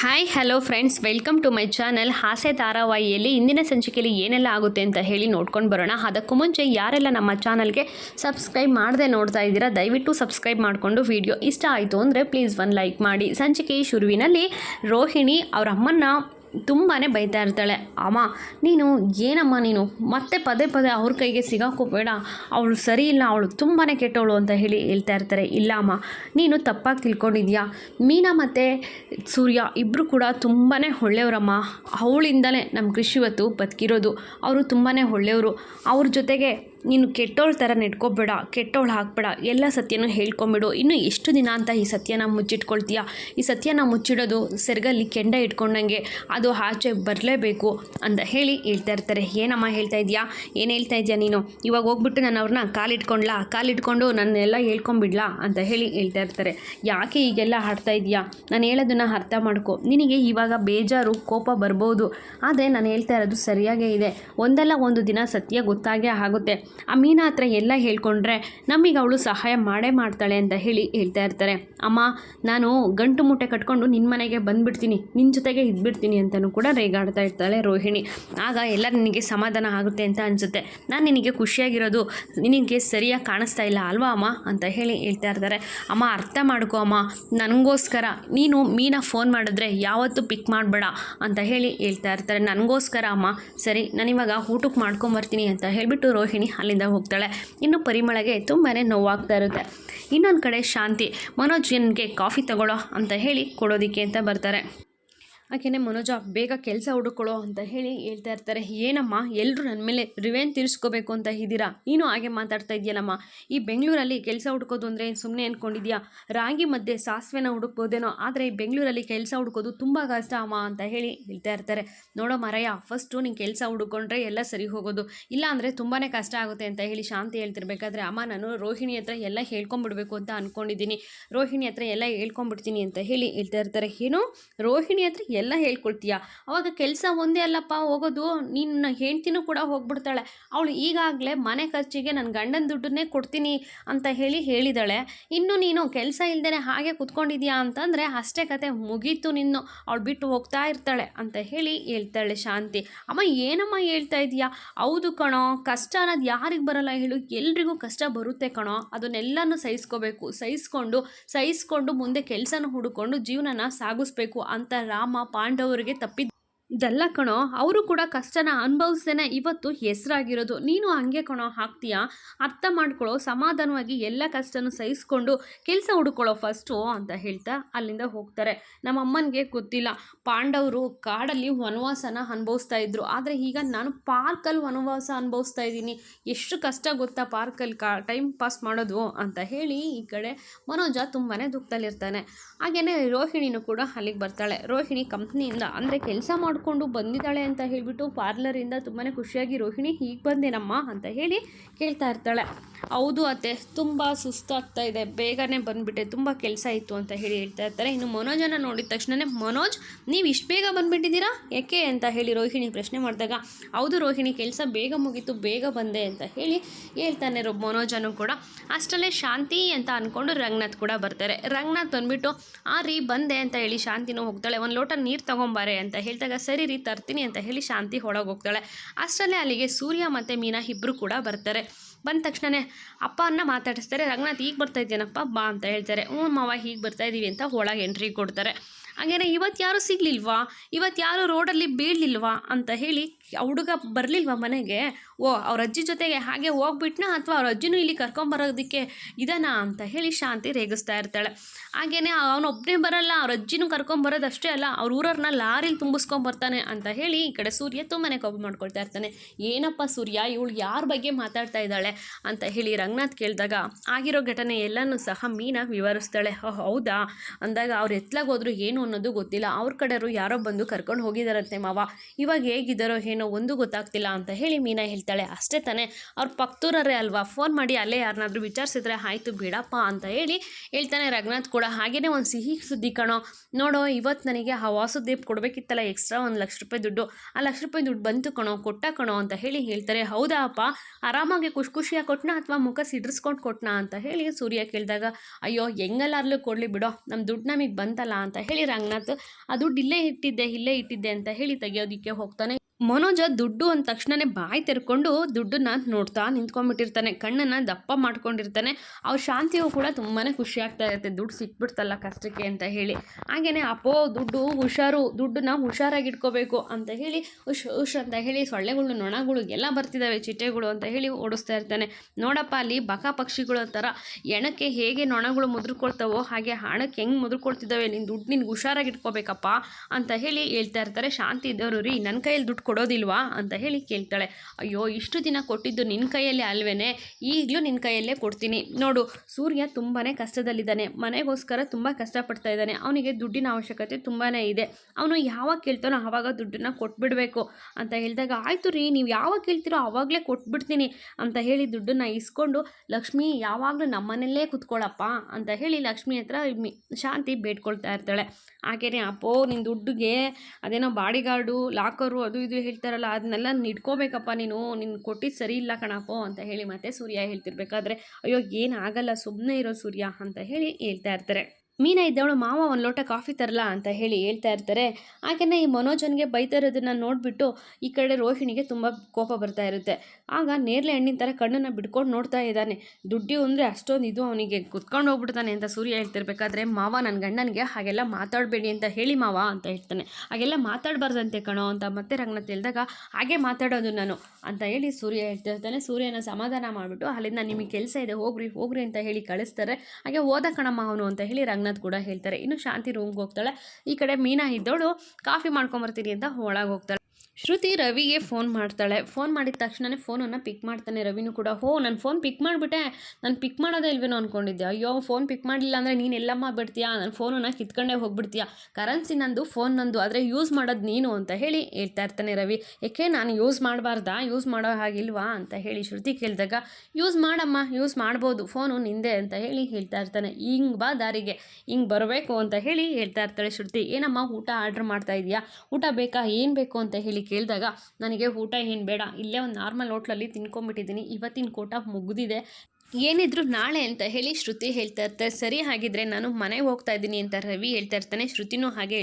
Hi hello friends welcome to my channel ಹಾಸೆ ಧಾರಾವಾಹಿಯಲ್ಲಿ ಇಂದಿನ ಸಂಚಿಕೆಯಲ್ಲಿ ಏನೆಲ್ಲ ಆಗುತ್ತೆ ಅಂತ ಹೇಳಿ ನೋಡ್ಕೊಂಡು ಬರೋಣ. ಅದಕ್ಕೂ ಮುಂಚೆ ಯಾರೆಲ್ಲ ನಮ್ಮ ಚಾನಲ್ಗೆ ಸಬ್ಸ್ಕ್ರೈಬ್ ಮಾಡದೆ ನೋಡ್ತಾ ಇದ್ದೀರಾ, ದಯವಿಟ್ಟು ಸಬ್ಸ್ಕ್ರೈಬ್ ಮಾಡಿಕೊಂಡು ವಿಡಿಯೋ ಇಷ್ಟ ಆಯಿತು ಅಂದರೆ ಪ್ಲೀಸ್ ಒಂದು ಲೈಕ್ ಮಾಡಿ. ಸಂಚಿಕೆ ಶುರುವಿನಲ್ಲಿ ರೋಹಿಣಿ ಅವರ ಅಮ್ಮನ್ನ ತುಂಬಾ ಬೈತಾ ಇರ್ತಾಳೆ. ಅಮ್ಮ, ನೀನು ಏನಮ್ಮ ನೀನು? ಮತ್ತೆ ಪದೇ ಪದೇ ಅವ್ರ ಕೈಗೆ ಸಿಗಾಕೋಬೇಡ ಅವಳು ಸರಿ ಇಲ್ಲ, ಅವಳು ತುಂಬಾ ಕೆಟ್ಟವಳು ಅಂತ ಹೇಳಿ ಹೇಳ್ತಾ ಇರ್ತಾರೆ. ಇಲ್ಲ ಅಮ್ಮ, ನೀನು ತಪ್ಪಾಗಿ ತಿಳ್ಕೊಂಡಿದ್ಯಾ? ಮೀನಾ ಮತ್ತು ಸೂರ್ಯ ಇಬ್ಬರು ಕೂಡ ತುಂಬಾ ಒಳ್ಳೆಯವರಮ್ಮ. ಅವಳಿಂದಲೇ ನಮ್ಮ ಕೃಷಿ ಇವತ್ತು ಬದುಕಿರೋದು. ಅವರು ತುಂಬಾ ಒಳ್ಳೆಯವರು. ಅವ್ರ ಜೊತೆಗೆ ನೀನು ಕೆಟ್ಟೋಳ ಥರ ನೆಡ್ಕೊಬೇಡ ಕೆಟ್ಟವಳು ಹಾಕ್ಬೇಡ, ಎಲ್ಲ ಸತ್ಯನೂ ಹೇಳ್ಕೊಂಬಿಡು. ಇನ್ನು ಎಷ್ಟು ದಿನ ಅಂತ ಈ ಸತ್ಯನ ಮುಚ್ಚಿಟ್ಕೊಳ್ತೀಯ? ಈ ಸತ್ಯನ ಮುಚ್ಚಿಡೋದು ಸೆರಗಲ್ಲಿ ಕೆಂಡ ಇಟ್ಕೊಂಡಂಗೆ ಅದು ಆಚೆ ಬರಲೇಬೇಕು ಅಂತ ಹೇಳಿ ಹೇಳ್ತಾ ಇರ್ತಾರೆ. ಏನಮ್ಮ ಹೇಳ್ತಾ ಇದೆಯಾ ಏನು ಹೇಳ್ತಾ ಇದೆಯಾ ನೀನು? ಇವಾಗ ಹೋಗ್ಬಿಟ್ಟು ನಾನು ಅವ್ರನ್ನ ಕಾಲಿಟ್ಕೊಂಡ್ಲಾ? ಕಾಲಿಟ್ಕೊಂಡು ನನ್ನೆಲ್ಲ ಹೇಳ್ಕೊಂಬಿಡ್ಲಾ ಅಂತ ಹೇಳಿ ಹೇಳ್ತಾ ಇರ್ತಾರೆ. ಯಾಕೆ ಈಗೆಲ್ಲ ಆಡ್ತಾ ಇದೆಯಾ ನಾನು ಹೇಳೋದನ್ನು ಅರ್ಥ ಮಾಡ್ಕೊ. ನಿನಗೆ ಇವಾಗ ಬೇಜಾರು, ಕೋಪ ಬರ್ಬೋದು. ಆದರೆ ನಾನು ಹೇಳ್ತಾ ಇರೋದು ಸರಿಯಾಗೇ ಇದೆ. ಒಂದಲ್ಲ ಒಂದು ದಿನ ಸತ್ಯ ಗೊತ್ತಾಗೇ ಆಗುತ್ತೆ. ಆ ಮೀನಾ ಹತ್ರ ಎಲ್ಲ ಹೇಳ್ಕೊಂಡ್ರೆ ನಮಗೆ ಅವಳು ಸಹಾಯ ಮಾಡೇ ಮಾಡ್ತಾಳೆ ಅಂತ ಹೇಳಿ ಹೇಳ್ತಾ ಇರ್ತಾರೆ. ಅಮ್ಮ, ನಾನು ಗಂಟು ಮೂಟೆ ಕಟ್ಕೊಂಡು ನಿನ್ನ ಮನೆಗೆ ಬಂದುಬಿಡ್ತೀನಿ ನಿನ್ನ ಜೊತೆಗೆ ಇದ್ಬಿಡ್ತೀನಿ ಅಂತಲೂ ಕೂಡ ರೇಗಾಡ್ತಾ ಇರ್ತಾಳೆ ರೋಹಿಣಿ. ಆಗ ಎಲ್ಲ ನಿನಗೆ ಸಮಾಧಾನ ಆಗುತ್ತೆ ಅಂತ ಅನಿಸುತ್ತೆ. ನಾನು ನಿನಗೆ ಖುಷಿಯಾಗಿರೋದು ನಿನಗೆ ಸರಿಯಾಗಿ ಕಾಣಿಸ್ತಾ ಇಲ್ಲ ಅಲ್ವಾ ಅಮ್ಮ? ಅಂತ ಹೇಳಿ ಹೇಳ್ತಾ ಇರ್ತಾರೆ. ಅಮ್ಮ, ಅರ್ಥ ಮಾಡ್ಕೋ ಅಮ್ಮ. ನನಗೋಸ್ಕರ ನೀನು ಮೀನ ಫೋನ್ ಮಾಡಿದ್ರೆ ಯಾವತ್ತೂ ಪಿಕ್ ಮಾಡಬೇಡ ಅಂತ ಹೇಳಿ ಹೇಳ್ತಾ ಇರ್ತಾರೆ. ನನಗೋಸ್ಕರ ಅಮ್ಮ. ಸರಿ ನಾನಿವಾಗ ಊಟಕ್ಕೆ ಮಾಡ್ಕೊಂಬರ್ತೀನಿ ಅಂತ ಹೇಳಿಬಿಟ್ಟು ರೋಹಿಣಿ ಅಲ್ಲಿಂದ ಹೋಗ್ತಾಳೆ. ಇನ್ನು ಪರಿಮಳಗೆ ತುಂಬಾ ನೋವಾಗ್ತಾ ಇರುತ್ತೆ. ಇನ್ನೊಂದು ಕಡೆ ಶಾಂತಿ, ಮನೋಜ್ ನನಗೆ ಕಾಫಿ ತಗೊಳ್ಳೋ ಅಂತ ಹೇಳಿ ಕೊಡೋದಿಕ್ಕೆ ಅಂತ ಬರ್ತಾರೆ. ಆಕೆನೆ, ಮನೋಜ, ಬೇಗ ಕೆಲಸ ಹುಡುಕೊಳ್ಳೋ ಅಂತ ಹೇಳಿ ಹೇಳ್ತಾ ಇರ್ತಾರೆ. ಏನಮ್ಮ ಎಲ್ಲರೂ ನನ್ನ ಮೇಲೆ ರಿವೆನ್ ತೀರಿಸ್ಕೋಬೇಕು ಅಂತ ಇದ್ದೀರಾ? ನೀನು ಹಾಗೆ ಮಾತಾಡ್ತಾ ಇದೆಯಲ್ಲಮ್ಮ ಈ ಬೆಂಗಳೂರಲ್ಲಿ ಕೆಲಸ ಹುಡುಕೋದು ಅಂದರೆ ಸುಮ್ಮನೆ ಅಂದ್ಕೊಂಡಿದ್ಯಾ ರಾಗಿ ಮಧ್ಯೆ ಸಾಸಿವೆನ ಹುಡುಕ್ಬೋದೇನೋ, ಆದರೆ ಈ ಬೆಂಗಳೂರಲ್ಲಿ ಕೆಲಸ ಹುಡುಕೋದು ತುಂಬ ಕಷ್ಟ ಅಮ್ಮ ಅಂತ ಹೇಳಿ ಹೇಳ್ತಾ ಇರ್ತಾರೆ. ನೋಡೋ ಮರಯ್ಯ ಫಸ್ಟು ನೀನು ಕೆಲಸ ಹುಡುಕೊಂಡ್ರೆ ಎಲ್ಲ ಸರಿ ಹೋಗೋದು. ಇಲ್ಲ ಅಂದರೆ ತುಂಬಾ ಕಷ್ಟ ಆಗುತ್ತೆ ಅಂತ ಹೇಳಿ ಶಾಂತಿ ಹೇಳ್ತಿರ್ಬೇಕಾದ್ರೆ, ಅಮ್ಮ, ನಾನು ರೋಹಿಣಿ ಹತ್ರ ಎಲ್ಲ ಹೇಳ್ಕೊಂಬಿಡ್ಬೇಕು ಅಂತ ಅಂದ್ಕೊಂಡಿದ್ದೀನಿ ರೋಹಿಣಿ ಹತ್ರ ಎಲ್ಲ ಹೇಳ್ಕೊಂಬಿಡ್ತೀನಿ ಅಂತ ಹೇಳಿ ಹೇಳ್ತಾ ಇರ್ತಾರೆ. ಏನು? ರೋಹಿಣಿ ಹತ್ರ ಎಲ್ಲ ಹೇಳ್ಕೊಳ್ತೀಯ? ಅವಾಗ ಕೆಲಸ ಒಂದೇ ಅಲ್ಲಪ್ಪ, ಹೋಗೋದು. ನಿನ್ನ ಹೆಂಡ್ತಿನೂ ಕೂಡ ಹೋಗ್ಬಿಡ್ತಾಳೆ. ಅವಳು ಈಗಾಗಲೇ ಮನೆ ಖರ್ಚಿಗೆ ನನ್ನ ಗಂಡನ ದುಡ್ಡನ್ನೇ ಕೊಡ್ತೀನಿ ಅಂತ ಹೇಳಿ ಹೇಳಿದಾಳೆ. ಇನ್ನು ನೀನು ಕೆಲಸ ಇಲ್ದೇ ಹಾಗೆ ಕುತ್ಕೊಂಡಿದ್ಯಾ ಅಂತಂದರೆ ಅಷ್ಟೇ ಕತೆ ಮುಗೀತು ನಿನ್ನು. ಅವಳು ಬಿಟ್ಟು ಹೋಗ್ತಾ ಇರ್ತಾಳೆ ಅಂತ ಹೇಳಿ ಹೇಳ್ತಾಳೆ ಶಾಂತಿ. ಅಮ್ಮ, ಏನಮ್ಮ ಹೇಳ್ತಾ ಇದೀಯಾ ಹೌದು ಕಣೋ, ಕಷ್ಟ ಅನ್ನೋದು ಯಾರಿಗೆ ಬರಲ್ಲ ಹೇಳು. ಎಲ್ರಿಗೂ ಕಷ್ಟ ಬರುತ್ತೆ ಕಣೋ. ಅದನ್ನೆಲ್ಲನೂ ಸಹಿಸ್ಕೋಬೇಕು. ಸಹಿಸ್ಕೊಂಡು ಸಹಿಸ್ಕೊಂಡು ಮುಂದೆ ಕೆಲಸನ ಹುಡುಕೊಂಡು ಜೀವನನ ಸಾಗಿಸ್ಬೇಕು ಅಂತ ರಾಮ ಪಾಂಡವರಿಗೆ ತಪ್ಪಿದ್ದ ಇದಲ್ಲ ಕಣೋ, ಅವರು ಕೂಡ ಕಷ್ಟನ ಅನುಭವಿಸ್ದೇನೆ ಇವತ್ತು ಹೆಸರಾಗಿರೋದು. ನೀನು ಹಂಗೆ ಕಣೋ, ಹಾಕ್ತೀಯಾ? ಅರ್ಥ ಮಾಡ್ಕೊಳ್ಳೋ ಸಮಾಧಾನವಾಗಿ ಎಲ್ಲ ಕಷ್ಟನೂ ಸಹಿಸ್ಕೊಂಡು ಕೆಲಸ ಹುಡ್ಕೊಳ್ಳೋ ಫಸ್ಟು ಅಂತ ಹೇಳ್ತಾ ಅಲ್ಲಿಂದ ಹೋಗ್ತಾರೆ. ನಮ್ಮ ಅಮ್ಮನಿಗೆ ಗೊತ್ತಿಲ್ಲ. ಪಾಂಡವರು ಕಾಡಲ್ಲಿ ವನವಾಸನ ಅನುಭವಿಸ್ತಾ ಇದ್ರು. ಆದರೆ ಈಗ ನಾನು ಪಾರ್ಕಲ್ಲಿ ವನವಾಸ ಅನುಭವಿಸ್ತಾ ಇದ್ದೀನಿ. ಎಷ್ಟು ಕಷ್ಟ ಗೊತ್ತಾ ಪಾರ್ಕಲ್ಲಿ ಕಾ ಟೈಮ್ ಪಾಸ್ ಮಾಡೋದು ಅಂತ ಹೇಳಿ ಈ ಕಡೆ ಮನೋಜ ತುಂಬಾ ದುಃಖದಲ್ಲಿರ್ತಾನೆ. ಹಾಗೆಯೇ ರೋಹಿಣಿನೂ ಕೂಡ ಅಲ್ಲಿಗೆ ಬರ್ತಾಳೆ. ರೋಹಿಣಿ ಕಂಪ್ನಿಯಿಂದ ಅಂದರೆ ಕೆಲಸ ಮಾಡಿಕೊಂಡು ಬಂದಿದ್ದಾಳೆ ಅಂತ ಹೇಳಿಬಿಟ್ಟು ಪಾರ್ಲರಿಂದ ತುಂಬಾ ಖುಷಿಯಾಗಿ ರೋಹಿಣಿ ಹೀಗೆ ಬಂದೇನಮ್ಮ ಅಂತ ಹೇಳಿ ಕೇಳ್ತಾ ಇರ್ತಾಳೆ. ಹೌದು ಅತ್ತೆ, ತುಂಬ ಸುಸ್ತಾಗ್ತಾ ಇದೆ. ಬೇಗನೆ ಬಂದುಬಿಟ್ಟೆ, ತುಂಬ ಕೆಲಸ ಇತ್ತು ಅಂತ ಹೇಳಿ ಹೇಳ್ತಾ ಇರ್ತಾರೆ. ಇನ್ನು ಮನೋಜನ ನೋಡಿದ ತಕ್ಷಣವೇ ಮನೋಜ್, ನೀವು ಇಷ್ಟು ಬೇಗ ಬಂದುಬಿಟ್ಟಿದ್ದೀರಾ? ಯಾಕೆ? ಅಂತ ಹೇಳಿ ರೋಹಿಣಿ ಪ್ರಶ್ನೆ ಮಾಡಿದಾಗ, ಹೌದು ರೋಹಿಣಿ, ಕೆಲಸ ಬೇಗ ಮುಗೀತು, ಬೇಗ ಬಂದೆ ಅಂತ ಹೇಳಿ ಹೇಳ್ತಾನೆ ಮನೋಜನು ಕೂಡ. ಅಷ್ಟರಲ್ಲೇ ಶಾಂತಿ ಅಂತ ಅಂದ್ಕೊಂಡು ರಂಗನಾಥ್ ಕೂಡ ಬರ್ತಾರೆ. ರಂಗನಾಥ್ ಬಂದುಬಿಟ್ಟು, ಆ ರೀ, ಬಂದೆ ಅಂತ ಹೇಳಿ ಶಾಂತಿನೂ ಹೋಗ್ತಾಳೆ. ಒಂದು ಲೋಟ ನೀರು ತಗೊಂಬಾರೆ ಅಂತ ಹೇಳಿದಾಗ, ಸರಿ ರೀ, ತರ್ತೀನಿ ಅಂತ ಹೇಳಿ ಶಾಂತಿ ಒಳಗೆ ಹೋಗ್ತಾಳೆ. ಅಷ್ಟರಲ್ಲೇ ಅಲ್ಲಿಗೆ ಸೂರ್ಯ ಮತ್ತು ಮೀನಾ ಇಬ್ಬರು ಕೂಡ ಬರ್ತಾರೆ. ಬಂದ ತಕ್ಷಣವೇ ಅಪ್ಪನ ಮಾತಾಡಿಸ್ತಾರೆ, ರಂಗನಾಥ್, ಈಗ ಬರ್ತಾ ಇದ್ದೇನಪ್ಪ ಬಾ ಅಂತ ಹೇಳ್ತಾರೆ. ಹ್ಞೂ ಮಾವ ಹೀಗೆ ಬರ್ತಾ ಇದ್ದೀವಿ ಅಂತ ಒಳಗೆ ಎಂಟ್ರಿ ಕೊಡ್ತಾರೆ. ಹಾಗೇನೆ ಇವತ್ತು ಯಾರೂ ಸಿಗಲಿಲ್ವಾ? ಇವತ್ತು ಯಾರು ರೋಡಲ್ಲಿ ಬೀಳಲಿಲ್ವಾ ಅಂತ ಹೇಳಿ ಹುಡುಗ ಬರಲಿಲ್ವಾ ಮನೆಗೆ? ಓ ಅವ್ರ ಅಜ್ಜಿ ಜೊತೆಗೆ ಹಾಗೆ ಹೋಗ್ಬಿಟ್ನಾ ಅಥವಾ ಅವ್ರ ಅಜ್ಜಿನೂ ಇಲ್ಲಿ ಕರ್ಕೊಂಬರೋದಕ್ಕೆ ಇದನಾ ಅಂತ ಹೇಳಿ ಶಾಂತಿ ರೇಗಿಸ್ತಾ ಇರ್ತಾಳೆ. ಹಾಗೇನೆ ಅವನೊಬ್ಬನೇ ಬರಲ್ಲ ಅವ್ರ ಅಜ್ಜಿನೂ ಕರ್ಕೊಂಬರೋದಷ್ಟೇ ಅಲ್ಲ ಅವ್ರ ಊರವ್ರನ್ನ ಲಾರಿಲಿ ತುಂಬಿಸ್ಕೊಂಬರ್ತಾನೆ ಅಂತ ಹೇಳಿ ಈ ಕಡೆ ಸೂರ್ಯ ತುಂಬಾ ಕೋಪ ಮಾಡ್ಕೊಳ್ತಾ ಇರ್ತಾನೆ. ಏನಪ್ಪ ಸೂರ್ಯ ಇವಳು ಯಾರ ಬಗ್ಗೆ ಮಾತಾಡ್ತಾ ಇದ್ದಾಳೆ ಅಂತ ಹೇಳಿ ರಂಗನಾಥ್ ಕೇಳಿದಾಗ ಆಗಿರೋ ಘಟನೆ ಎಲ್ಲನೂ ಸಹ ಮೀನಾ ವಿವರಿಸ್ತಾಳೆ. "ಓ, ಹೌದಾ? ಅಂದಾಗ ಅವ್ರು ಎತ್ಲಾಗ ಹೋದ್ರು ಏನು ಅನ್ನೋದು ಗೊತ್ತಿಲ್ಲ. ಅವ್ರ ಕಡೆಯವರು ಯಾರೋ ಬಂದು ಕರ್ಕೊಂಡು ಹೋಗಿದಾರಂತೆ ಮಾವ. ಇವಾಗ ಹೇಗಿದ್ದಾರೋ ಏನೋ ಒಂದು ಗೊತ್ತಾಗ್ತಿಲ್ಲ ಅಂತ ಹೇಳಿ ಮೀನಾ ಹೇಳ್ತಾಳೆ. ಅಷ್ಟೇ ತಾನೇ, ಅವ್ರ ಪಕ್ತೂರರೇ ಅಲ್ವಾ? ಫೋನ್ ಮಾಡಿ ಅಲ್ಲೇ ಯಾರನ್ನಾದ್ರೂ ವಿಚಾರಿಸಿದ್ರೆ ಆಯಿತು ಬಿಡಪ್ಪ ಅಂತ ಹೇಳಿ ಹೇಳ್ತಾನೆ ರಘುನಾಥ್ ಕೂಡ. ಹಾಗೇನೇ ಒಂದು ಸಿಹಿ ಸುದ್ದಿ ಕಣೋ. ನೋಡೋ ಇವತ್ತು ನನಗೆ ಆ ವಾಸುದೇವ್ ಕೊಡಬೇಕಿತ್ತಲ್ಲ ಎಕ್ಸ್ಟ್ರಾ ಒಂದು ಲಕ್ಷ ರೂಪಾಯಿ ದುಡ್ಡು. ಆ ಲಕ್ಷ ರೂಪಾಯಿ ದುಡ್ಡು ಬಂತು ಕಣೋ, ಕೊಟ್ಟ ಕಣೋ ಅಂತ ಹೇಳಿ ಹೇಳ್ತಾರೆ. ಹೌದಾ ಅಪ್ಪ ಆರಾಮಾಗಿ ಖುಷಿ ಖುಷಿಯಾಗಿ ಕೊಟ್ನಾ ಅಥವಾ ಮುಖ ಸಿಡ್ರಿಸ್ಕೊಂಡು ಕೊಟ್ಟನಾ ಅಂತ ಹೇಳಿ ಸೂರ್ಯ ಕೇಳಿದಾಗ, ಅಯ್ಯೋ, ಹೆಂಗಲ್ಲಾರ್ಲು ಕೊಡಲಿ ಬಿಡೋ. ನಮ್ಮ ದುಡ್ಡು ನಮಗೆ ಬಂತಲ್ಲ ಅಂತ ಹೇಳಿ ರಂಗನಾಥ್ ಅದು ಇಲ್ಲೇ ಇಟ್ಟಿದ್ದೆ ಇಲ್ಲೇ ಇಟ್ಟಿದ್ದೆ ಅಂತ ಹೇಳಿ ತೆಗೆಯೋದಿಕ್ಕೆ ಹೋಗ್ತಾನೆ ಮನೋಜ ದುಡ್ಡು ಅಂದ ತಕ್ಷಣನೇ ಬಾಯಿ ತೆರ್ಕೊಂಡು ದುಡ್ಡನ್ನ ನೋಡ್ತಾ ನಿಂತ್ಕೊಂಡ್ಬಿಟ್ಟಿರ್ತಾನೆ. ಕಣ್ಣನ್ನು ದಪ್ಪ ಮಾಡ್ಕೊಂಡಿರ್ತಾನೆ. ಅವ್ರ ಶಾಂತಿಯು ಕೂಡ ತುಂಬಾ ಖುಷಿ ಆಗ್ತಾ ಇರುತ್ತೆ. ದುಡ್ಡು ಸಿಕ್ಬಿಡ್ತಲ್ಲ ಕಷ್ಟಕ್ಕೆ ಅಂತ ಹೇಳಿ. ಹಾಗೇನೆ ಅಪ್ಪೋ, ದುಡ್ಡು ಹುಷಾರು, ದುಡ್ಡನ್ನ ಹುಷಾರಾಗಿ ಇಟ್ಕೋಬೇಕು ಅಂತ ಹೇಳಿ, ಹುಷ್ ಹುಷ್ ಅಂತ ಹೇಳಿ ಸೊಳ್ಳೆಗಳು, ನೊಣಗಳು ಎಲ್ಲ ಬರ್ತಿದ್ದಾವೆ ಚಿಟ್ಟೆಗಳು ಅಂತ ಹೇಳಿ ಓಡಿಸ್ತಾ ಇರ್ತಾನೆ. ನೋಡಪ್ಪ, ಅಲ್ಲಿ ಬಕ ಪಕ್ಷಿಗಳ ಥರ ಎಣಕ್ಕೆ ಹೇಗೆ ನೊಣಗಳು ಮುದ್ರಕೊಳ್ತಾವೋ, ಹಾಗೆ ಹಣಕ್ಕೆ ಹೆಂಗೆ ಮುದ್ರಕೊಳ್ತಿದ್ದಾವೆ ನಿನ್ನ ದುಡ್ಡು ನಿನ್ಗೆ ಹುಷಾರಾಗಿ ಇಟ್ಕೋಬೇಕಪ್ಪ ಅಂತ ಹೇಳಿ ಹೇಳ್ತಾ ಇರ್ತಾರೆ. ಶಾಂತಿ ಇದ್ದವರು ರೀ ನನ್ನ ಕೈಯಲ್ಲಿ ದುಡ್ಡು ಕೊಡೋದಿಲ್ವಾ ಅಂತ ಹೇಳಿ ಕೇಳ್ತಾಳೆ. ಅಯ್ಯೋ, ಇಷ್ಟು ದಿನ ಕೊಟ್ಟಿದ್ದು ನಿನ್ನ ಕೈಯಲ್ಲಿ ಅಲ್ವೇನೆ? ಈಗಲೂ ನಿನ್ನ ಕೈಯಲ್ಲೇ ಕೊಡ್ತೀನಿ. ನೋಡು, ಸೂರ್ಯ ತುಂಬಾ ಕಷ್ಟದಲ್ಲಿದ್ದಾನೆ. ಮನೆಗೋಸ್ಕರ ತುಂಬ ಕಷ್ಟಪಡ್ತಾ ಇದ್ದಾನೆ. ಅವನಿಗೆ ದುಡ್ಡಿನ ಅವಶ್ಯಕತೆ ತುಂಬಾ ಇದೆ. ಅವನು ಯಾವಾಗ ಕೇಳ್ತಾನೋ ಆವಾಗ ದುಡ್ಡನ್ನ ಕೊಟ್ಬಿಡಬೇಕು ಅಂತ ಹೇಳಿದಾಗ, ಆಯಿತು ರೀ, ನೀವು ಯಾವಾಗ ಕೇಳ್ತೀರೋ ಆವಾಗಲೇ ಕೊಟ್ಬಿಡ್ತೀನಿ ಅಂತ ಹೇಳಿ ದುಡ್ಡನ್ನ ಇಸ್ಕೊಂಡು, ಲಕ್ಷ್ಮಿ, ಯಾವಾಗಲೂ ನಮ್ಮನೆಯಲ್ಲೇ ಕುತ್ಕೊಳ್ಳಪ್ಪ ಅಂತ ಹೇಳಿ ಲಕ್ಷ್ಮಿ ಹತ್ರ ಶಾಂತಿ ಬೇಡ್ಕೊಳ್ತಾ ಇರ್ತಾಳೆ. ಹಾಗೇನೆ, ಅಪ್ಪೋ ನಿನ್ನ ದುಡ್ಡಿಗೆ ಅದೇನೋ ಬಾಡಿಗಾರ್ಡು, ಲಾಕರು, ಅದು ಇದು ಹೇಳ್ತಾರಲ್ಲ ಅದನ್ನೆಲ್ಲ ನಿಡ್ಕೋಬೇಕಪ್ಪ ನೀನು ನಿನ್ನ ಕೊಟ್ಟಿದ್ದು ಸರಿ ಇಲ್ಲ ಕಣಪೋ ಅಂತ ಹೇಳಿ ಮತ್ತೆ ಸೂರ್ಯ ಹೇಳ್ತಿರ್ಬೇಕಾದ್ರೆ, ಅಯ್ಯೋ ಏನಾಗಲ್ಲ ಸುಮ್ಮನೆ ಇರೋ ಸೂರ್ಯ ಅಂತ ಹೇಳಿ ಹೇಳ್ತಾ ಇರ್ತಾರೆ. ಮೀನಾ ಇದ್ದವಳು, ಮಾವ, ಒಂದು ಲೋಟ ಕಾಫಿ ತರಲ ಅಂತ ಹೇಳಿ ಹೇಳ್ತಾ ಇರ್ತಾರೆ. ಆಕೆನ ಈ ಮನೋಜನ್ಗೆ ಬೈತಾ ನೋಡ್ಬಿಟ್ಟು ನೋಡಿಬಿಟ್ಟು ಈ ಕಡೆ ರೋಹಿಣಿಗೆ ತುಂಬ ಕೋಪ ಬರ್ತಾ ಇರುತ್ತೆ. ಆಗ ನೇರ್ಲೆ ಹಣ್ಣಿನ ಥರ ಕಣ್ಣನ್ನು ಬಿಟ್ಕೊಂಡು ನೋಡ್ತಾ ಇದ್ದಾನೆ. ದುಡ್ಡು ಅಂದರೆ ಅಷ್ಟೊಂದು ಇದು ಅವನಿಗೆ ಕುತ್ಕೊಂಡು ಹೋಗ್ಬಿಡ್ತಾನೆ ಅಂತ ಸೂರ್ಯ ಹೇಳ್ತಿರ್ಬೇಕಾದ್ರೆ, ಮಾವ ನನ್ನ ಗಂಡನಿಗೆ ಹಾಗೆಲ್ಲ ಮಾತಾಡಬೇಡಿ ಅಂತ ಹೇಳಿ ಮಾವ ಅಂತ ಹೇಳ್ತಾನೆ. ಹಾಗೆಲ್ಲ ಮಾತಾಡಬಾರ್ದಂತೆ ಕಣೋ ಅಂತ ಮತ್ತೆ ರಂಗನ ಹೇಳಿದಾಗ, ಹಾಗೆ ಮಾತಾಡೋದು ನಾನು ಅಂತ ಹೇಳಿ ಸೂರ್ಯ ಹೇಳ್ತಿರ್ತಾನೆ ಸೂರ್ಯನ ಸಮಾಧಾನ ಮಾಡಿಬಿಟ್ಟು, ಅಲ್ಲಿಂದ ನಿಮಗೆ ಕೆಲಸ ಇದೆ, ಹೋಗ್ರಿ ಹೋಗ್ರಿ ಅಂತ ಹೇಳಿ ಕಳಿಸ್ತಾರೆ. ಹಾಗೆ ಓದ ಕಣಮ್ಮ ಅವನು ಅಂತ ಹೇಳಿ ರಂಗನಾಥ್ ಕೂಡ ಹೇಳ್ತಾರೆ. ಇನ್ನು ಶಾಂತಿ ರೂಮ್ಗೆ ಹೋಗ್ತಾಳೆ. ಈ ಕಡೆ ಮೀನಾ ಇದ್ದವಳು, ಕಾಫಿ ಮಾಡ್ಕೊಂಬರ್ತೀನಿ ಅಂತ ಒಳಗೆ ಹೋಗ್ತಾಳೆ. ಶ್ರುತಿ ರವಿಗೆ ಫೋನ್ ಮಾಡ್ತಾಳೆ. ಫೋನ್ ಮಾಡಿದ ತಕ್ಷಣನೇ ಫೋನನ್ನು ಪಿಕ್ ಮಾಡ್ತಾನೆ ರವಿನೂ ಕೂಡ. ಹೋ, ನಾನು ಫೋನ್ ಪಿಕ್ ಮಾಡಿಬಿಟ್ಟೆ. ನಾನು ಪಿಕ್ ಮಾಡೋದೇ ಇಲ್ವೇನೋ ಅಂದ್ಕೊಂಡಿದ್ದೆ ಅಯ್ಯೋ ಫೋನ್ ಪಿಕ್ ಮಾಡಿಲ್ಲ ಅಂದರೆ ನೀನು ಎಲ್ಲಮ್ಮ ಬಿಡ್ತೀಯಾ ನನ್ನ ಫೋನನ್ನು ಕಿತ್ಕೊಂಡೇ ಹೋಗ್ಬಿಡ್ತೀಯಾ? ಕರೆನ್ಸಿ ನಂದು ಫೋನ್ ನಂದು, ಆದರೆ ಯೂಸ್ ಮಾಡೋದು ನೀನು, ಅಂತ ಹೇಳಿ ಹೇಳ್ತಾ ಇರ್ತಾನೆ ರವಿ. ಏಕೆ, ನಾನು ಯೂಸ್ ಮಾಡಬಾರ್ದಾ? ಯೂಸ್ ಮಾಡೋ ಹಾಗಿಲ್ವಾ ಅಂತ ಹೇಳಿ ಶ್ರುತಿ ಕೇಳಿದಾಗ ಯೂಸ್ ಮಾಡಮ್ಮ ಯೂಸ್ ಮಾಡ್ಬೋದು. ಫೋನು ನಿಂದೆ, ಅಂತ ಹೇಳಿ ಹೇಳ್ತಾ ಇರ್ತಾನೆ. ಹಿಂಗೆ ಬಾ ದಾರಿಗೆ. ಹಿಂಗೆ ಬರಬೇಕು, ಅಂತ ಹೇಳಿ ಹೇಳ್ತಾ ಇರ್ತಾಳೆ ಶ್ರುತಿ. ಏನಮ್ಮ, ಊಟ ಆರ್ಡ್ರ್ ಮಾಡ್ತಾ ಇದೆಯಾ? ಊಟ ಬೇಕಾ? ಏನು ಬೇಕು? ಅಂತ ಹೇಳಿ ಕೇಳಿದಾಗ, ನನಗೆ ಊಟ ಏನು ಬೇಡ, ಇಲ್ಲೇ ಒಂದು ನಾರ್ಮಲ್ ಹೋಟ್ಲಲ್ಲಿ ತಿನ್ಕೊಂಬಿಟ್ಟಿದ್ದೀನಿ ಇವತ್ತಿನ ಕೋಟ ಮುಗಿದಿದೆ. ಏನಿದ್ರು ನಾಳೆ ಅಂತ ಹೇಳಿ ಶ್ರುತಿ ಹೇಳ್ತಾ ಇರ್ತಾರೆ ಸರಿ ಹಾಗಿದ್ರೆ ನಾನು ಮನೆಗೆ ಹೋಗ್ತಾ ಇದ್ದೀನಿ ಅಂತ ರವಿ ಹೇಳ್ತಾ ಇರ್ತಾನೆ. ಶ್ರುತಿನೂ ಹಾಗೆ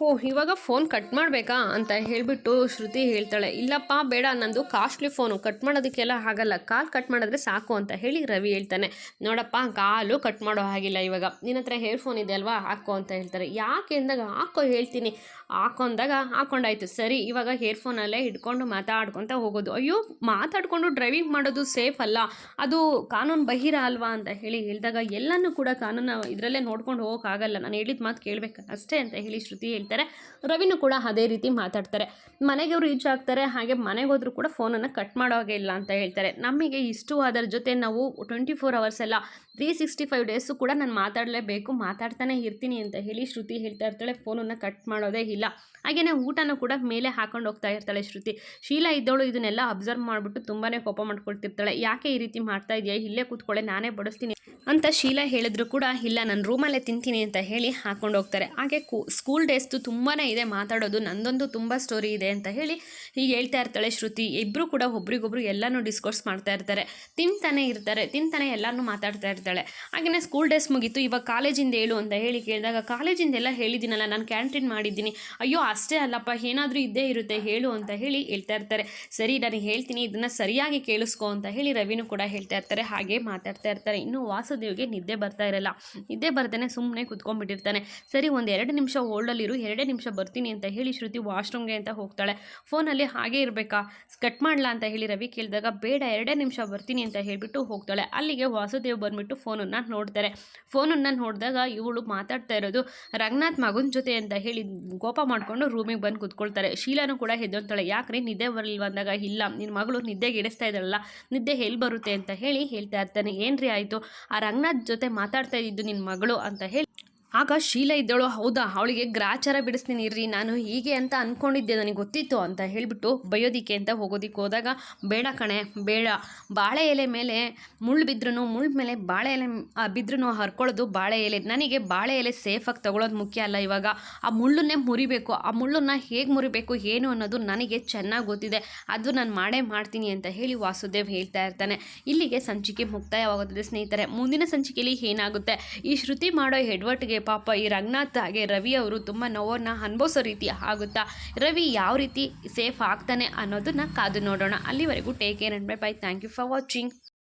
ಓ ಇವಾಗ ಫೋನ್ ಕಟ್ ಮಾಡಬೇಕಾ? ಅಂತ ಹೇಳಿಬಿಟ್ಟು ಶ್ರುತಿ ಹೇಳ್ತಾಳೆ. ಇಲ್ಲಪ್ಪ, ಬೇಡ, ನಂದು ಕಾಸ್ಟ್ಲಿ ಫೋನು ಕಟ್ ಮಾಡೋದಕ್ಕೆಲ್ಲ ಆಗಲ್ಲ. ಕಾಲ್ ಕಟ್ ಮಾಡಿದ್ರೆ ಸಾಕು ಅಂತ ಹೇಳಿ ರವಿ ಹೇಳ್ತಾನೆ. ನೋಡಪ್ಪ, ಕಾಲು ಕಟ್ ಮಾಡೋ ಹಾಗಿಲ್ಲ ಇವಾಗ. ನಿನ್ನ ಹತ್ರ ಹೇರ್ ಫೋನ್ ಇದೆ ಅಲ್ವಾ? ಹಾಕೋ ಅಂತ ಹೇಳ್ತಾರೆ. ಯಾಕೆ ಅಂದಾಗ, ಹಾಕೋ, ಹೇಳ್ತೀನಿ. ಹಾಕೊಂಡಾಗ ಹಾಕೊಂಡಾಯ್ತು. ಸರಿ, ಇವಾಗ ಹೇರ್ಫೋನಲ್ಲೇ ಇಟ್ಕೊಂಡು ಮಾತಾಡ್ಕೊತ ಹೋಗೋದು. ಅಯ್ಯೋ, ಮಾತಾಡಿಕೊಂಡು ಡ್ರೈವಿಂಗ್ ಮಾಡೋದು ಸೇಫ್ ಅಲ್ಲ. ಅದು ಕಾನೂನು ಬಹಿರ ಅಲ್ವಾ ಅಂತ ಹೇಳಿ ಹೇಳಿದಾಗ ಎಲ್ಲನೂ ಕೂಡ ಕಾನೂನು ಇದರಲ್ಲೇ ನೋಡ್ಕೊಂಡು ಹೋಗೋಕ್ಕಾಗಲ್ಲ. ನಾನು ಹೇಳಿದ ಮಾತು ಕೇಳಬೇಕು ಅಷ್ಟೇ ಅಂತ ಹೇಳಿ ಶ್ರುತಿ ಹೇಳ್ತಾರೆ. ರವಿನೂ ಕೂಡ ಅದೇ ರೀತಿ ಮಾತಾಡ್ತಾರೆ. ಮನೆಗೆ ರೀಚ್ ಆಗ್ತಾರೆ. ಹಾಗೆ ಮನೆಗೆ ಹೋದರೂ ಕೂಡ ಫೋನನ್ನು ಕಟ್ ಮಾಡೋ ಹಾಗೆ ಇಲ್ಲ ಅಂತ ಹೇಳ್ತಾರೆ. ನಮಗೆ ಇಷ್ಟವಾದರ ಜೊತೆ ನಾವು ಟ್ವೆಂಟಿ ಫೋರ್ ಅವರ್ಸ್ ಎಲ್ಲ ತ್ರೀ ಸಿಕ್ಸ್ಟಿ ಫೈವ್ ಡೇಸು ಕೂಡ ನಾನು ಮಾತಾಡಲೇಬೇಕು, ಮಾತಾಡ್ತಾನೆ ಇರ್ತೀನಿ ಅಂತ ಹೇಳಿ ಶ್ರುತಿ ಹೇಳ್ತಾ ಇರ್ತಾಳೆ, ಫೋನನ್ನು ಕಟ್ ಮಾಡೋದೇ ಇಲ್ಲ. ಹಾಗೆಯೇ ಊಟನೂ ಕೂಡ ಮೇಲೆ ಹಾಕೊಂಡು ಹೋಗ್ತಾ ಇರ್ತಾಳೆ ಶ್ರುತಿ. ಶೀಲಾ ಇದ್ದವಳು ಇದನ್ನೆಲ್ಲ ಅಬ್ಸರ್ವ್ ಮಾಡಿಬಿಟ್ಟು ತುಂಬಾ ಕೋಪ ಮಾಡ್ಕೊಳ್ತಿರ್ತಾಳೆ. ಯಾಕೆ ಈ ರೀತಿ ಮಾಡ್ತಾ ಇದೆಯಾ? ಇಲ್ಲೇ ಕೂತ್ಕೊಳ್ಳೆ, ನಾನೇ ಬಡಿಸ್ತೀನಿ ಅಂತ ಶೀಲಾ ಹೇಳಿದ್ರು ಕೂಡ ಇಲ್ಲ, ನಾನು ರೂಮಲ್ಲೇ ತಿಂತೀನಿ ಅಂತ ಹೇಳಿ ಹಾಕೊಂಡು ಹೋಗ್ತಾರೆ. ಹಾಗೆ ಸ್ಕೂಲ್ ಡೇಸ್ದು ತುಂಬಾ ಇದೆ ಮಾತಾಡೋದು, ನಂದೊಂದು ತುಂಬ ಸ್ಟೋರಿ ಇದೆ ಅಂತ ಹೇಳಿ ಹೀಗೆ ಹೇಳ್ತಾ ಇರ್ತಾಳೆ ಶ್ರುತಿ. ಇಬ್ಬರು ಕೂಡ ಒಬ್ರಿಗೊಬ್ರು ಎಲ್ಲನೂ ಡಿಸ್ಕೋರ್ಸ್ ಮಾಡ್ತಾ ಇರ್ತಾರೆ. ತಿಂತಾನೆ ಇರ್ತಾರೆ, ತಿಂತಾನೆ ಎಲ್ಲನೂ ಮಾತಾಡ್ತಾ ಇರ್ತಾಳೆ ಹಾಗೆಯೇ ಸ್ಕೂಲ್ ಡೇಸ್ ಮುಗೀತು, ಇವಾಗ ಕಾಲೇಜಿಂದ ಹೇಳು ಅಂತ ಹೇಳಿ ಕೇಳಿದಾಗ ಕಾಲೇಜಿಂದ ಎಲ್ಲ ಹೇಳಿದ್ದೀನಲ್ಲ, ನಾನು ಕ್ಯಾಂಟೀನ್ ಮಾಡಿದ್ದೀನಿ. ಅಯ್ಯೋ, ಅಷ್ಟೇ ಅಲ್ಲಪ್ಪ, ಏನಾದರೂ ಇದ್ದೇ ಇರುತ್ತೆ, ಹೇಳು ಅಂತ ಹೇಳಿ ಹೇಳ್ತಾ ಇರ್ತಾರೆ. ಸರಿ, ನಾನು ಹೇಳ್ತೀನಿ, ಇದನ್ನು ಸರಿಯಾಗಿ ಕೇಳಿಸ್ಕೊ ಅಂತ ಹೇಳಿ ರವಿನೂ ಕೂಡ ಹೇಳ್ತಾ ಇರ್ತಾರೆ. ಹಾಗೆ ಮಾತಾಡ್ತಾ ಇರ್ತಾರೆ. ಇನ್ನು ವಾಸುದೇವ್ಗೆ ನಿದ್ದೆ ಬರ್ತಾ ಇರಲ್ಲ. ನಿದ್ದೆ ಬರ್ತಾನೆ ಸುಮ್ಮನೆ ಕುತ್ಕೊಂಡ್ಬಿಟ್ಟಿರ್ತಾನೆ. ಸರಿ, ಒಂದು ಎರಡು ನಿಮಿಷ ಹೋಲ್ಡಲ್ಲಿರು ಎರಡೇ ನಿಮಿಷ ಬರ್ತೀನಿ ಅಂತ ಹೇಳಿ ಶ್ರುತಿ ವಾಶ್ರೂಮ್ಗೆ ಅಂತ ಹೋಗ್ತಾಳೆ. ಫೋನಲ್ಲಿ ಹಾಗೆ ಇರಬೇಕಾ? ಕಟ್ ಮಾಡಲಾ ಅಂತ ಹೇಳಿ ರವಿ ಕೇಳಿದಾಗ, ಬೇಡ, ಎರಡೇ ನಿಮಿಷ ಬರ್ತೀನಿ ಅಂತ ಹೇಳಿಬಿಟ್ಟು ಹೋಗ್ತಾಳೆ. ಅಲ್ಲಿಗೆ ವಾಸುದೇವ್ ಬಂದ್ಬಿಟ್ಟು ಫೋನನ್ನು ನೋಡ್ತಾರೆ. ಫೋನನ್ನ ನೋಡಿದಾಗ ಇವಳು ಮಾತಾಡ್ತಾ ಇರೋದು ರಂಗನಾಥ್ ಮಗನ ಜೊತೆ ಅಂತ ಹೇಳಿ ಕೋಪ ಮಾಡಿಕೊಂಡು ರೂಮಿಗೆ ಬಂದು ಕೂತ್ಕೊಳ್ತಾರೆ. ಶೀಲಾನು ಕೂಡ ಹೆದರ್ತಾಳೆ. ಯಾಕ್ರಿ ನಿದ್ದೆ ಬರಲಿಲ್ಲ ಅಂದಾಗ, ಇಲ್ಲ ನಿನ್ನ ಮಗಳು ನಿದ್ದೆಗೆ ಇಡಿಸ್ತಾ ಇದ್ದಾಳಲ್ಲ, ನಿದ್ದೆ ಎಲ್ಲಿ ಬರುತ್ತೆ ಅಂತ ಹೇಳಿ ಹೇಳ್ತಾ ಇರ್ತಾನೆ. ಏನ್ರಿ ಆಯಿತು? ಆ ರಂಗನಾಥ್ ಜೊತೆ ಮಾತಾಡ್ತಾ ಇದ್ದು ನಿನ್ನ ಮಗಳು ಅಂತ ಹೇಳಿ ಆಗ ಶೀಲ ಇದ್ದಳು, ಹೌದಾ, ಅವಳಿಗೆ ಗ್ರಾಚಾರ ಬಿಡಿಸ್ತೀನಿ ಇರ್ರಿ ನಾನು ಹೀಗೆ ಅಂತ ಅಂದ್ಕೊಂಡಿದ್ದೆ ನನಗೆ ಗೊತ್ತಿತ್ತು ಅಂತ ಹೇಳಿಬಿಟ್ಟು ಬಯೋದಿಕ್ಕೆ ಅಂತ ಹೋಗೋದಿಕ್ಕೆ ಹೋದಾಗ, ಬೇಡ ಕಣೆ, ಬೇಡ. ಬಾಳೆ ಎಲೆ ಮೇಲೆ ಮುಳ್ಳು ಬಿದ್ರೂ ಮುಳ್ಳು ಮೇಲೆ ಬಾಳೆ ಎಲೆ ಬಿದ್ರೂ ಹರ್ಕೊಳ್ಳೋದು ಬಾಳೆ ಎಲೆ. ನನಗೆ ಬಾಳೆ ಎಲೆ ಸೇಫಾಗಿ ತಗೊಳ್ಳೋದು ಮುಖ್ಯ ಅಲ್ಲ ಇವಾಗ. ಆ ಮುಳ್ಳನ್ನೇ ಮುರಿಬೇಕು, ಆ ಮುಳ್ಳನ್ನು ಹೇಗೆ ಮುರಿಬೇಕು, ಏನು ಅನ್ನೋದು ನನಗೆ ಚೆನ್ನಾಗಿ ಗೊತ್ತಿದೆ. ಅದು ನಾನು ಮಾಡೇ ಮಾಡ್ತೀನಿ ಅಂತ ಹೇಳಿ ವಾಸುದೇವ್ ಹೇಳ್ತಾ ಇರ್ತಾನೆ. ಇಲ್ಲಿಗೆ ಸಂಚಿಕೆ ಮುಕ್ತಾಯವಾಗುತ್ತದೆ ಸ್ನೇಹಿತರೆ. ಮುಂದಿನ ಸಂಚಿಕೆಯಲ್ಲಿ ಏನಾಗುತ್ತೆ? ಈ ಶ್ರುತಿ ಮಾಡೋ ಪಾಪ ಈ ರಂಗನಾಥ್ ಹಾಗೆ ರವಿ ಅವರು ತುಂಬ ನೋವನ್ನು ಅನುಭವಿಸೋ ರೀತಿ ಆಗುತ್ತಾ? ರವಿ ಯಾವ ರೀತಿ ಸೇಫ್ ಆಗ್ತಾನೆ ಅನ್ನೋದನ್ನ ಕಾದು ನೋಡೋಣ. ಅಲ್ಲಿವರೆಗೂ take care and bye bye thank you for watching